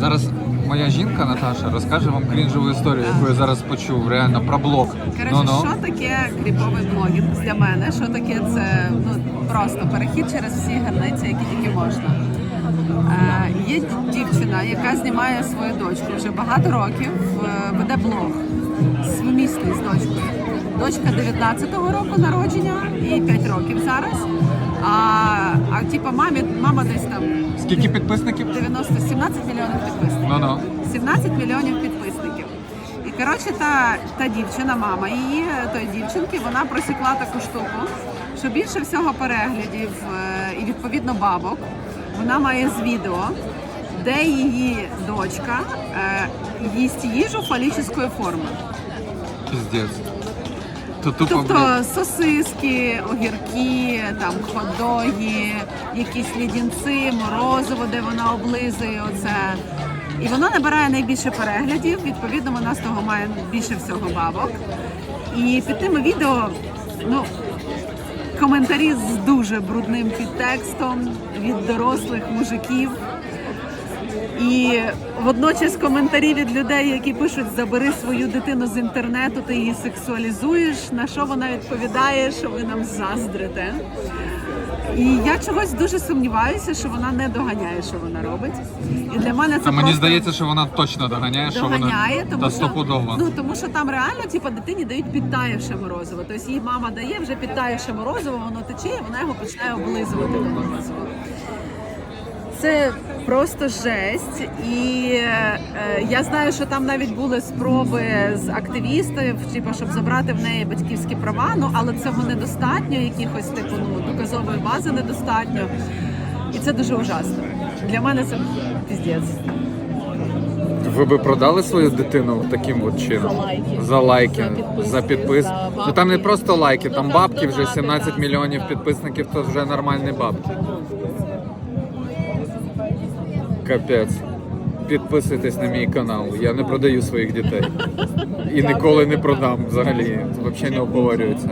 Зараз моя жінка Наташа розкаже вам крінжову історію, яку я зараз почув, реально про блог. Коротше, Ну-ну. що таке кріповий блогінг для мене? Що таке це ну просто перехід через всі границі, які тільки можна. Е, є дівчина, яка знімає свою дочку вже багато років, е, веде блог свомісний з дочкою. Дочка 19-го року народження, їй 5 років зараз. А, а типа мамі, мама десь там Скільки підписників? 90, 17 мільйонів підписників. Ну-ну. 17 мільйонів підписників. І коротше, та, та дівчина, мама її, тої дівчинки, вона просікла таку штуку, що більше всього переглядів е, і відповідно бабок вона має з відео, де її дочка е, їсть їжу фалічної форми. Піздець. То тупо, Тобто блядь, сосиски, огірки, там ходоги, якісь лідінці, морозиво, де вона облизує оце. І вона набирає найбільше переглядів. Відповідно, вона з того має більше всього бабок. І під тими відео, ну. Коментарі з дуже брудним підтекстом від дорослих мужиків. І водночас коментарі від людей, які пишуть забери свою дитину з інтернету, ти її сексуалізуєш. На що вона відповідає, що ви нам заздрите. І я чогось дуже сумніваюся, що вона не доганяє, що вона робить. І для мене це Та мені просто здається, що вона точно доганяє, що доганяє, вона тому та стопудово. ну тому що там реально типу, дитині дають підтаявше морозиво. Тобто її мама дає вже підтаявше морозиво, воно тече, і вона його починає облизувати до морозиво. Це просто жесть, і е, я знаю, що там навіть були спроби з активістів, типу, щоб забрати в неї батьківські права. Ну але цього недостатньо, якихось типу ну доказової бази недостатньо. І це дуже ужасно. Для мене це піздець. Ви би продали свою дитину таким от чином? За лайки. За лайки, За підписки, за підпис. за Ну там не просто лайки, там там бабки вже 17 мільйонів підписників, то вже нормальні бабки. Капець. Підписуйтесь на мій канал. Я не продаю своїх дітей. І ніколи не продам взагалі. Це взагалі не обговорюється.